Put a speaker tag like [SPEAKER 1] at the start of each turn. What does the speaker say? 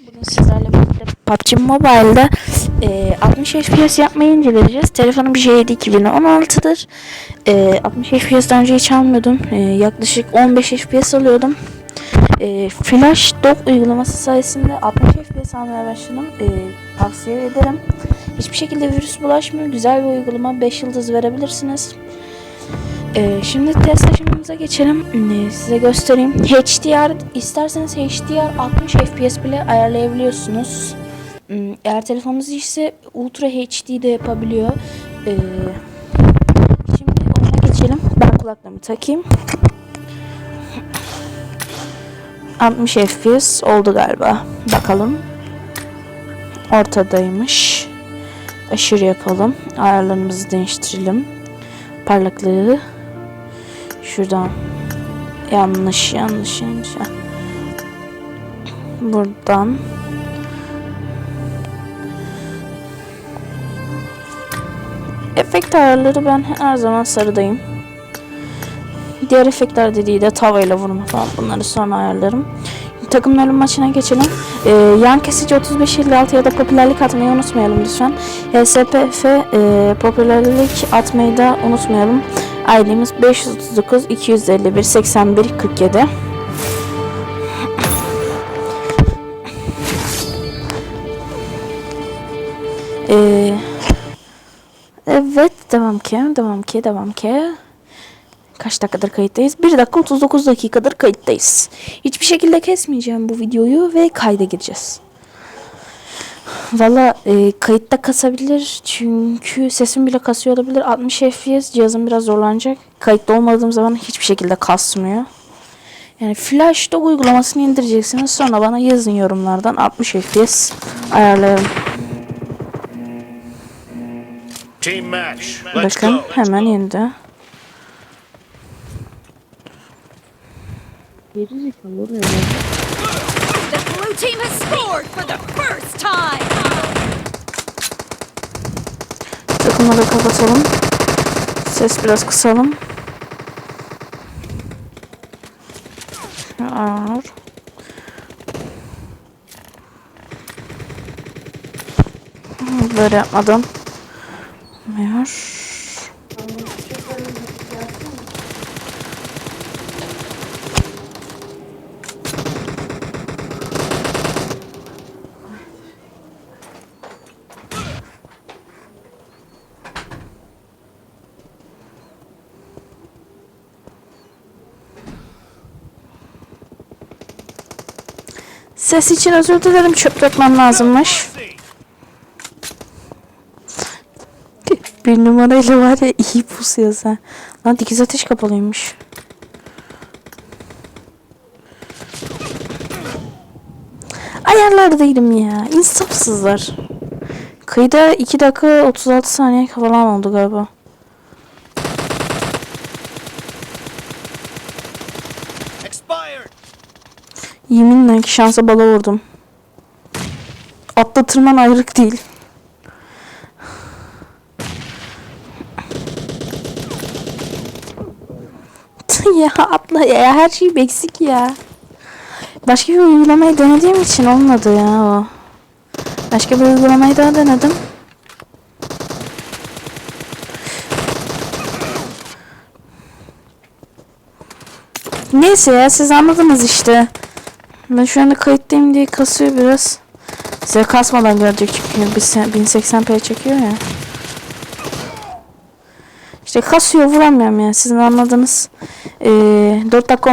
[SPEAKER 1] Bugün sizlerle birlikte PUBG Mobile'da e, 60 FPS yapmayı inceleyeceğiz. Telefonum J7 2016'dır. E, 60 FPS'den önce hiç almıyordum. E, yaklaşık 15 FPS alıyordum. E, Flash Dock uygulaması sayesinde 60 FPS almaya başladım. E, tavsiye ederim. Hiçbir şekilde virüs bulaşmıyor. Güzel bir uygulama. 5 yıldız verebilirsiniz. Ee, şimdi test aşamamıza geçelim. Ee, size göstereyim. HDR isterseniz HDR 60 FPS bile ayarlayabiliyorsunuz. Hmm, Eğer telefonunuz iyiyse Ultra HD de yapabiliyor. Ee, şimdi ona geçelim. Ben kulaklığımı takayım. 60 FPS oldu galiba. Bakalım. Ortadaymış. Aşırı yapalım. Ayarlarımızı değiştirelim. Parlaklığı Şuradan. Yanlış, yanlış, yanlış. Heh. Buradan. Efekt ayarları ben her zaman sarıdayım. Diğer efektler dediği de tavayla vurma falan bunları sonra ayarlarım. Takımların maçına geçelim. Ee, yan kesici 3556 ya da popülerlik atmayı unutmayalım lütfen. HSPF e, popülerlik atmayı da unutmayalım. ID'miz 539 251 81 47. Ee, evet devam ki devam ki devam ki. Kaç dakikadır kayıttayız? 1 dakika 39 dakikadır kayıttayız. Hiçbir şekilde kesmeyeceğim bu videoyu ve kayda gireceğiz. Valla e, kayıtta kasabilir çünkü sesim bile kasıyor olabilir. 60 FPS cihazım biraz zorlanacak. Kayıtta olmadığım zaman hiçbir şekilde kasmıyor. Yani Flash Dog uygulamasını indireceksiniz. Sonra bana yazın yorumlardan 60 FPS ayarlayalım.
[SPEAKER 2] Team match. Let's
[SPEAKER 1] Bakın
[SPEAKER 2] go.
[SPEAKER 1] hemen indi.
[SPEAKER 3] The
[SPEAKER 1] Takımları kapatalım. Ses biraz kısalım. Ağır. Böyle yapmadan. Olmuyor. Ses için özür dilerim. Çöp dökmem lazımmış. Bir numarayla var ya iyi pusuyor sen. Lan dikiz ateş kapalıymış. Ayarlardaydım ya. İnsafsızlar. Kıyıda 2 dakika 36 saniye falan oldu galiba. Yeminle ki şansa bala vurdum. Atla tırman ayrık değil. ya atla ya her şey eksik ya. Başka bir uygulamayı denediğim için olmadı ya o. Başka bir uygulamayı daha denedim. Neyse ya siz anladınız işte. Ben şu anda kayıttayım diye kasıyor biraz. Size kasmadan görecek çünkü biz 1080p çekiyor ya. İşte kasıyor vuramıyorum ya sizin anladınız. Ee, 4 dakika